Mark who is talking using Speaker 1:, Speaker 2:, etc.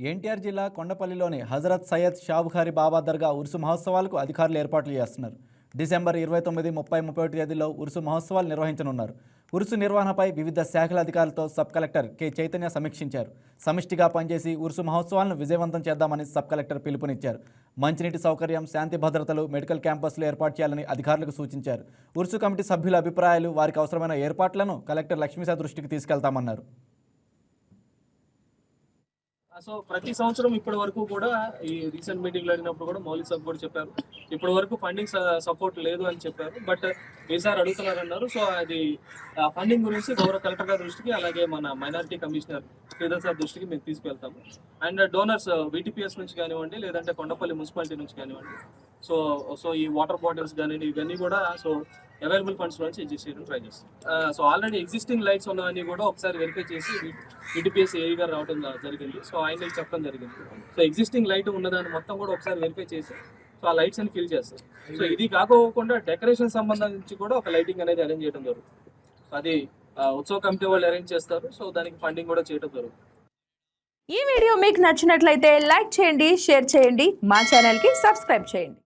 Speaker 1: ఎన్టీఆర్ జిల్లా కొండపల్లిలోని హజరత్ సయ్యద్ షాబుఖారి బాబా దర్గా ఉరుసు మహోత్సవాలకు అధికారులు ఏర్పాట్లు చేస్తున్నారు. డిసెంబర్ ఇరవై తొమ్మిది ముప్పై ముప్పై ఒకటి తేదీలో ఉరుసు మహోత్సవాలు నిర్వహించనున్నారు. ఉరుసు నిర్వహణపై వివిధ శాఖల అధికారులతో సబ్ కలెక్టర్ కె. చైతన్య సమీక్షించారు. సమిష్టిగా పనిచేసి ఉరుసు మహోత్సవాలను విజయవంతం చేద్దామని సబ్ కలెక్టర్ పిలుపునిచ్చారు. మంచినీటి సౌకర్యం శాంతి భద్రతలు మెడికల్ క్యాంపస్లు ఏర్పాటు చేయాలని అధికారులకు సూచించారు. ఉరుసు కమిటీ సభ్యుల అభిప్రాయాలు వారికి అవసరమైన ఏర్పాట్లను కలెక్టర్ లక్ష్మీశా దృష్టికి తీసుకెళ్తామన్నారు.
Speaker 2: సో ప్రతి సంవత్సరం ఇప్పటి వరకు కూడా ఈ రీసెంట్ మీటింగ్లో అడిగినప్పుడు కూడా మౌలిక సబ్ కూడా చెప్పారు. ఇప్పటి వరకు ఫండింగ్ సపోర్ట్ లేదు అని చెప్పారు. బట్ ఈసారి అడుగుతున్నారు అన్నారు సో అది ఫండింగ్ గురించి గౌరవ కలెక్టర్ గారి దృష్టికి అలాగే మన మైనారిటీ కమిషనర్ శ్రీధర్ సార్ దృష్టికి మేము తీసుకెళ్తాము. అండ్ డోనర్స్ వీటీపీఎస్ నుంచి కానివ్వండి లేదంటే కొండపల్లి మున్సిపాలిటీ నుంచి కానివ్వండి సో సో ఈ వాటర్ బాటిల్స్ కానీ ఇవన్నీ కూడా సో అవైలబుల్ ఫండ్స్ నుంచి అడ్జస్ట్ చేయడం ట్రై చేస్తాం సో ఆల్రెడీ ఎగ్జిస్టింగ్ లైట్స్ ఉన్నవన్నీ కూడా ఒకసారి వెరిఫై చేసి ఈటీపీఎస్ ఏ గారు రావడం జరిగింది. సో ఆయన చెప్పడం జరిగింది. సో ఎగ్జిస్టింగ్ లైట్ ఉన్నదాన్ని మొత్తం కూడా ఒకసారి వెరిఫై చేసి సో ఆ లైట్స్ అని ఫిల్ చేస్తారు సో ఇది కాకోకుండా డెకరేషన్ సంబంధించి కూడా ఒక లైటింగ్ అనేది అరేంజ్ చేయడం జరుగుతుంది. అది ఉత్సవ కమిటీ వాళ్ళు అరేంజ్ చేస్తారు. సో దానికి ఫండింగ్ కూడా చేయడం జరుగుతుంది.
Speaker 3: ఈ వీడియో మీకు నచ్చినట్లయితే లైక్ చేయండి షేర్ చేయండి మా ఛానల్కి సబ్స్క్రైబ్ చేయండి.